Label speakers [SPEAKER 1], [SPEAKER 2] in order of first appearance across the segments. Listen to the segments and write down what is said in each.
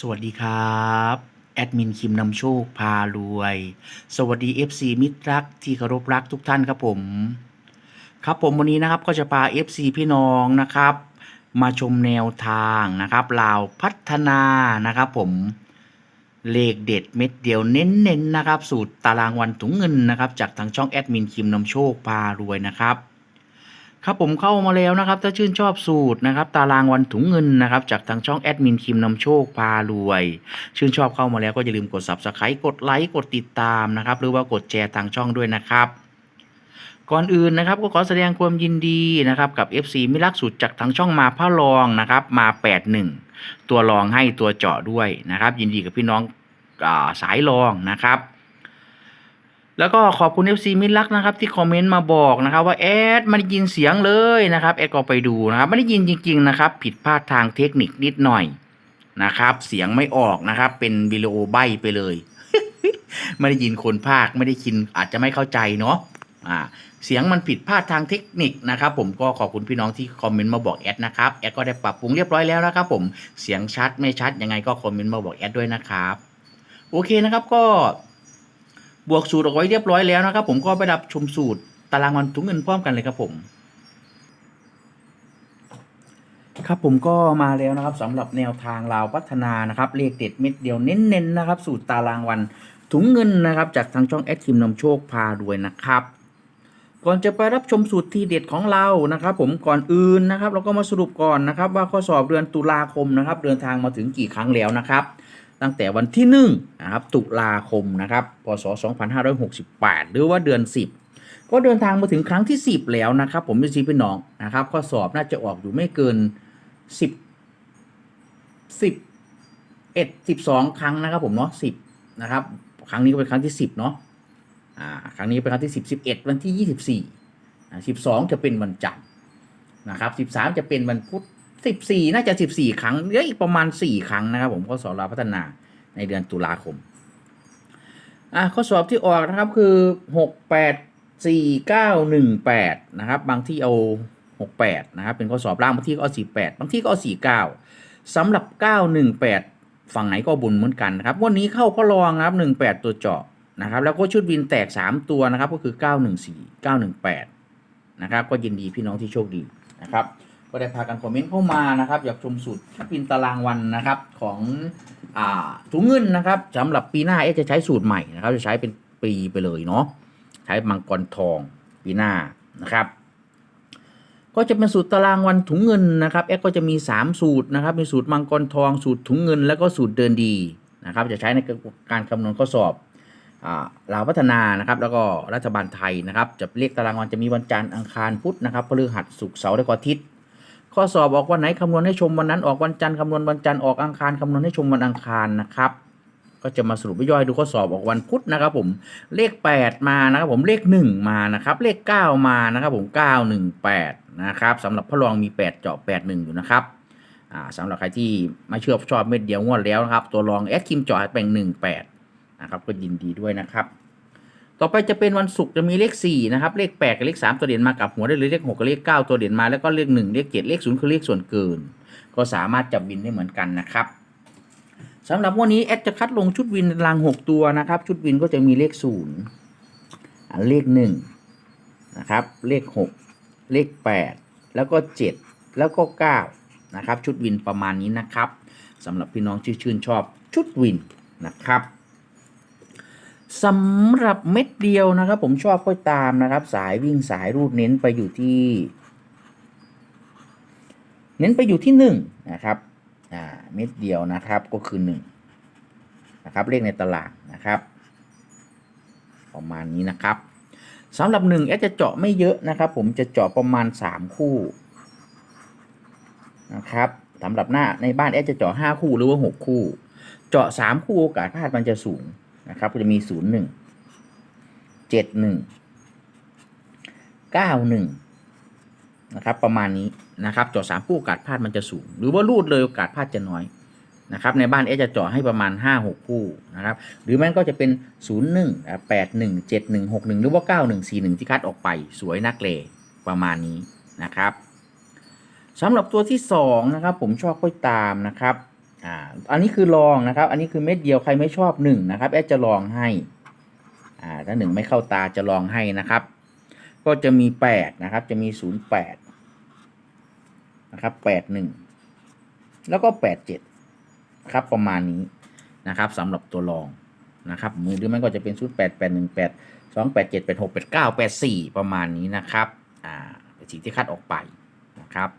[SPEAKER 1] สวัสดีครับ แอดมินคิมนำโชคพารวย สวัสดี FC มิตรรักที่เคารพรักทุกท่านครับผม ครับผมวันนี้นะครับก็จะพา FC พี่น้องนะครับ มาชมแนวทางนะครับลาวพัฒนานะครับผมเลขเด็ดเม็ดเดียวเน้นๆนนะครับ สูตรตารางวันถุงเงินนะครับ จากทางช่องแอดมินคิมนำโชคพารวยนะครับ ครับผมเข้ามาแล้วนะครับ ถ้าชื่นชอบสูตรนะครับตารางวันถุงเงินนะครับจากทางช่องแอดมินคิมนำโชคพารวย ชื่นชอบเข้ามาแล้วก็อย่าลืมกด subscribe กดไลค์กดติดตามนะครับหรือว่ากดแชร์ทางช่องด้วยนะครับก่อนอื่นนะครับก็ขอแสดงความยินดีนะครับกับ FC มิลักสูตรจากทางช่องมาพระรองนะครับมา 81 ตัวรองให้ตัวเจาะด้วยนะครับยินดีกับพี่น้องอสายรองนะครับ แล้วก็ขอบคุณ FC มิตรรักนะครับที่คอมเมนต์มาบอกนะครับว่าแอดไม่ได้ยินเสียงเลยนะครับแอดก็ไปดูนะครับไม่ได้ยินจริง ๆ นะครับ ผิดพลาดทางเทคนิคนิดหน่อยนะครับ เสียงไม่ออกนะครับ เป็นวิดีโอใบไปเลย ไม่ได้ยินคนภาคไม่ได้ยินอาจจะไม่เข้าใจเนาะอ่าเสียงมันผิดพลาดทางเทคนิคนะครับ ผมก็ขอบคุณพี่น้องที่คอมเมนต์มาบอกแอดนะครับแอดก็ได้ปรับปรุงเรียบร้อยแล้วนะครับ ผมเสียงชัดไม่ชัดยังไงก็คอมเมนต์มาบอกแอดด้วยนะครับ โอเคนะครับก็ บวกสูตรเอาไว้เรียบร้อยแล้วนะครับ ผมก็ไปดับชมสูตรตารางวันถุงเงินพร้อมกันเลยครับผม ครับผมก็มาแล้วนะครับสำหรับแนวทางลาวพัฒนานะครับเลขเด็ดเม็ดเดียวเน้นๆนะครับ สูตรตารางวันถุงเงินนะครับ จากทางช่องแอดคิมนำโชคพารวยนะครับก่อนจะไปรับชมสูตรที่เด็ดของเรานะครับ ผมก่อนอื่นนะครับ เราก็มาสรุปก่อนนะครับ ว่าข้อสอบเดือนตุลาคมนะครับ เดินทางมาถึงกี่ครั้งแล้วนะครับ ตั้งแต่วันที่1นะครับตุลาคมนะครับพศ 2568 หรือว่าเดือน 10 ก็เดินทางมาถึงครั้งที่ 10 แล้วนะครับ ผมจะชี้พี่น้องนะครับ ข้อสอบน่าจะออกอยู่ไม่เกิน 10 10 1 12 ครั้งนะครับผมเนาะ10นะครับครั้งนี้ก็เป็นครั้งที่ 10เนาะอ่าครั้งนี้เป็นครั้งที่ 10 11 วันที่ 24อ่า12 จะเป็นวันจันทร์นะครับ 13 จะเป็นวันพุธ 14น่าจะ14ครั้งเหลืออีกประมาณ4ครั้งนะครับ ผมข้อสอบเราพัฒนาในเดือนตุลาคมอะข้อสอบที่ออกนะครับคือ6 8 4 9 1 8นะครับ บางที่เอา68นะครับ เป็นข้อสอบล่างบางที่ก็เอา48บางที่ก็เอา49สำหรับ918ฝั่งไหนก็บุญเหมือนกันนะครับวันนี้เข้าพ่อรองนะครับ18ตัวเจาะนะครับ แล้วก็ชุดวินแตก3ตัวนะครับ ก็คือ914 918นะครับ ก็ยินดีพี่น้องที่โชคดีนะครับ ก็ได้พากันคอมเมนต์เข้ามานะครับ อยากชมสูตรชุดวินตารางวันนะครับของอ่าถุงเงินนะครับสำหรับปีหน้าเอ๊ะจะใช้สูตรใหม่นะครับ จะใช้เป็นปีไปเลยเนาะใช้มังกรทองปีหน้านะครับก็จะเป็นสูตรตารางวันถุงเงินนะครับเอก็จะมี 3 สูตรนะครับ มีสูตรมังกรทอง สูตรถุงเงิน แล้วก็สูตรเดินดีนะครับ จะใช้ในการคำนวณข้อสอบอ่าลาวพัฒนานะครับ แล้วก็รัฐบาลไทยนะครับ จะเรียกตารางวันจะมีวันจันทร์อังคารพุธนะครับพฤหัสศุกร์เสาร์และก็อาทิตย์ ข้อสอบออกวันไหนคำนวณให้ชมวันนั้นออกวันจันทร์คำนวณวันจันทร์ออกอังคารคำนวณให้ชมวันอังคารนะครับ ก็จะมาสรุปย่อยดูข้อสอบออกวันพุธนะครับ ผมเลข 8 มานะครับ ผมเลข 1 มานะครับ เลข 9 มานะครับ ผม 918 นะครับสำหรับพระรองมี 8 เจาะ 81 อยู่นะครับสำหรับใครที่ม่เชื่อชอบเม็ดเดียวงวดแล้วนะครับ ตัวรองแอดคิมเจาะแบ่ง18นะครับก็ยินดีด้วยนะครับ ต่อไปจะเป็นวันศุกร์จะมีเลข4นะครับเลข8กับเลข3ตัวเด่นมากับหัวได้เลยเลข6กับเลข9ตัวเด่นมาแล้วก็เลข1เลข7เลข0คือเลขส่วนเกิน ก็สามารถจับวินได้เหมือนกันนะครับสำหรับวันนี้แอดจะคัดลงชุดวินราง 6 ตัวนะครับ ชุดวินก็จะมีเลข0อ่าเลข1นะครับเลข 6 เลข 8 แล้วก็ 7 แล้วก็9นะครับชุดวินประมาณนี้นะครับสำหรับพี่น้องที่ชื่นชอบชุดวินนะครับ สำหรับเม็ดเดียวนะครับ ผมชอบค่อยตามนะครับ สายวิ่งสายรูดเน้นไปอยู่ที่ เน้นไปอยู่ที่หนึ่งนะครับอ่าเม็ดเดียวนะครับก็คือหนึ่งนะครับเลขในตลาดนะครับ ประมาณนี้นะครับสำหรับหนึ่งแอดจะเจาะไม่เยอะนะครับ ผมจะเจาะประมาณสามคู่นะครับสำหรับหน้าในบ้านแอดจะเจาะห้าคู่หรือว่าหกคู่ เจาะสามคู่โอกาสพลาดมันจะสูง นะครับ ก็จะมีศูนย์หนึ่งเจ็ดหนึ่งเก้าหนึ่งนะครับ ประมาณนี้นะครับเจาะสามคู่โอกาสพลาดมันจะสูง หรือว่ารูดเลยโอกาสพลาดจะน้อยนะครับ ในบ้านเอจะเจาะให้ประมาณห้าหกคู่นะครับ หรือมันก็จะเป็นศูนย์หนึ่งแปดหรือว่าเก้าหนึ่งสี่หนึ่งที่คัดออกไปสวยนักเลประมาณนี้นะครับสำหรับตัวที่สองนะครับ ผมชอบค่อยตามนะครับ อ่าอันนี้คือลองนะครับ อันนี้คือเม็ดเดียวใครไม่ชอบหนึ่งนะครับแอดจะลองให้อ่าถ้าหนึ่งไม่เข้าตาจะลองให้นะครับ ก็จะมีแปดนะครับ จะมีศูนย์แปดนะครับแปดหนึ่งแล้วก็แปดเจ็ดครับประมาณนี้นะครับสำหรับตัวรองนะครับมือหรือมันก็จะเป็นศูนย์แปดแปดหนึ่งแปดสองแปดเจ็ดแปดหกแปดเก้าแปดสี่ประมาณนี้นะครับอ่าเป็นสีที่คัดออกไปนะครับ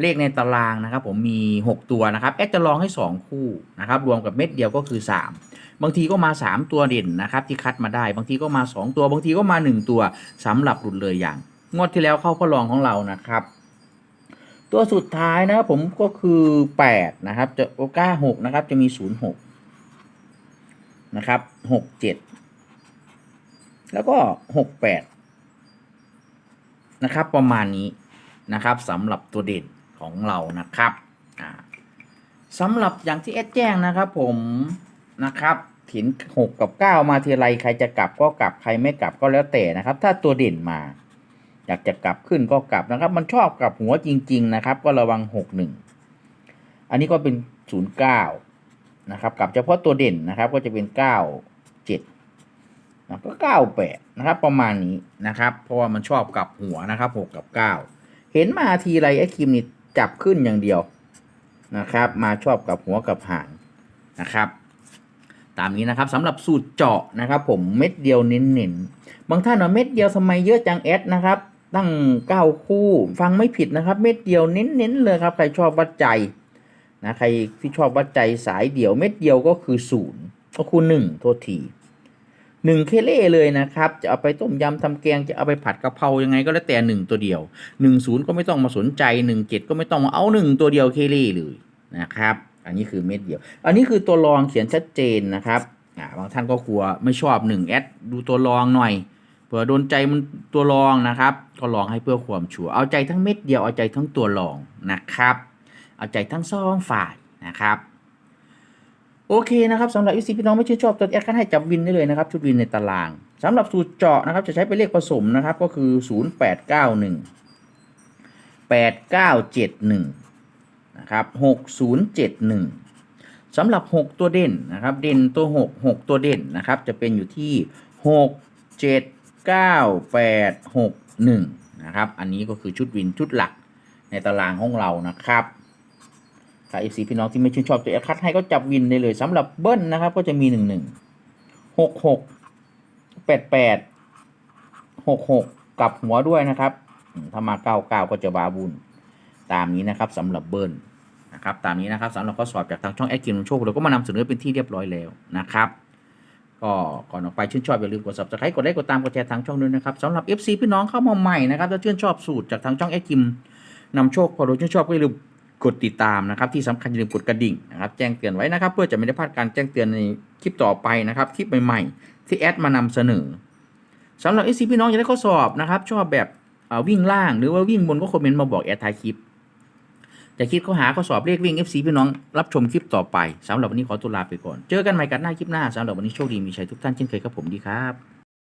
[SPEAKER 1] เลขในตารางนะครับผมมี 6 ตัวนะครับแอดจะลองให้ 2 คู่นะครับรวมกับเม็ดเดียวก็คือ 3 บางทีก็มา 3 ตัวเด่นนะครับที่คัดมาได้ บางทีก็มา 2 ตัว บางทีก็มา 1 ตัวสำหรับหลุดเลยอย่าง งวดที่แล้วเข้าพลองของเรานะครับ ตัวสุดท้ายนะครับผมก็คือ8นะครับจะโอก้า6นะครับจะมี 0 6นะครับ6 7 แล้วก็ 6 8นะครับประมาณนี้นะครับสำหรับตัวเด่น ของเรานะครับสำหรับอย่างที่เอสแจ้งนะครับผมนะครับเห็นหกกับเก้ามาทีไรใครจะกลับก็กลับใครไม่กลับก็แล้วแต่นะครับ ถ้าตัวเด่นมา อยากจะกลับขึ้นก็กลับนะครับ มันชอบกลับหัวจริง ๆ นะครับ ก็ระวังหกหนึ่งอันนี้ก็เป็นศูนย์เก้านะครับกลับเฉพาะตัวเด่นนะครับก็จะเป็นเก้าเจ็ดนะก็เก้าแปดนะครับ ประมาณนี้นะครับ เพราะว่ามันชอบกลับหัวนะครับหกกับเก้าเห็นมาทีไรไอ้คิมนี่ จับขึ้นอย่างเดียวนะครับ มาชอบกับหัวกับหางนะครับ ตามนี้นะครับสำหรับสูตรเจาะนะครับ ผมเม็ดเดียวเน้นๆบางท่านว่าเม็ดเดียวทำไมเยอะจังแอดนะครับ ตั้งเก้าคู่ ฟังไม่ผิดนะครับ เม็ดเดียวเน้นๆเลยครับใครชอบวัดใจนะใครที่ชอบวัดใจสายเดียวเม็ดเดียวก็คือศูนย์ก็คือหนึ่งโทษที หนึ่งเคเล่เลยนะครับ จะเอาไปต้มยำทำแกงจะเอาไปผัดกะเพรายังไงก็แล้วแต่หนึ่งตัวเดียวหนึ่งศูนย์ก็ไม่ต้องมาสนใจหนึ่งเจ็ดก็ไม่ต้องมาเอาหนึ่งตัวเดียวเคเล่เลยนะครับ อันนี้คือเม็ดเดียว อันนี้คือตัวรองเขียนชัดเจนนะครับบางท่านก็กลัวไม่ชอบหนึ่งแอดดูตัวรองหน่อยเผื่อโดนใจมันตัวรองนะครับ ก็ลองให้เพื่อความชัวร์เอาใจทั้งเม็ดเดียวเอาใจทั้งตัวรองนะครับ เอาใจทั้งสองฝ่ายนะครับ โอเคนะครับสำหรับอีซีพี่น้องไม่ชื่นชอบตัวแอดก็ให้จับวินได้เลยนะครับ ชุดวินในตารางสำหรับสูตรเจาะนะครับ จะใช้เป็นเลขผสมนะครับ ก็คือ 0 8 9 1 8 9 7 1นะครับ6 0 7 1สำหรับ 6 ตัวเด่นนะครับ เด่นตัว 6 6 ตัวเด่นนะครับ จะเป็นอยู่ที่ 6 7 9 8 6 1นะครับ อันนี้ก็คือชุดวินชุดหลักในตารางของเรานะครับ ถ้า FC พี่น้องที่ไม่ชื่นชอบตัวแอดคัดให้ก็จับวินได้เลยสำหรับเบิ้ลนะครับ ก็จะมีหนึ่งหนึ่งหกหกแปดแปดหกหกกับหัวด้วยนะครับ ถ้ามาเก้าเก้าก็จะบาบุญตามนี้นะครับสำหรับเบิ้ลนะครับตามนี้นะครับสำหรับข้อสอบจากทางช่องแอดกินโชคเราก็มานำเสนอเป็นที่เรียบร้อยแล้วนะครับก็ก่อนออกไปชื่นชอบอย่าลืมกด subscribe กดไลค์กดตามกดแชร์ทางช่องด้วยนะครับสำหรับ FC พี่น้องเข้ามาใหม่นะครับถ้าชื่นชอบสูตรจากทางช่องแอดกิมนำโชคพอเราชื่นชอบก็อย่าลืม กดติดตามนะครับที่สำคัญอย่าลืมกดกระดิ่งนะครับแจ้งเตือนไว้นะครับ เพื่อจะไม่ได้พลาดการแจ้งเตือนในคลิปต่อไปนะครับคลิปใหม่ๆ ที่แอดมานำเสนอสำหรับ SC พี่น้องอยากได้ข้อสอบนะครับ ชอบแบบวิ่งล่างหรือว่าวิ่งบนก็คอมเมนต์มาบอกแอดท้ายคลิปจะคิดข้อหาข้อสอบเลขวิ่ง FC พี่น้องรับชมคลิปต่อไปสำหรับวันนี้ขอตัวลาไปก่อน เจอกันใหม่กันหน้าคลิปหน้าสำหรับวันนี้โชคดีมีชัยทุกท่านเช่นเคยครับผมดีครับ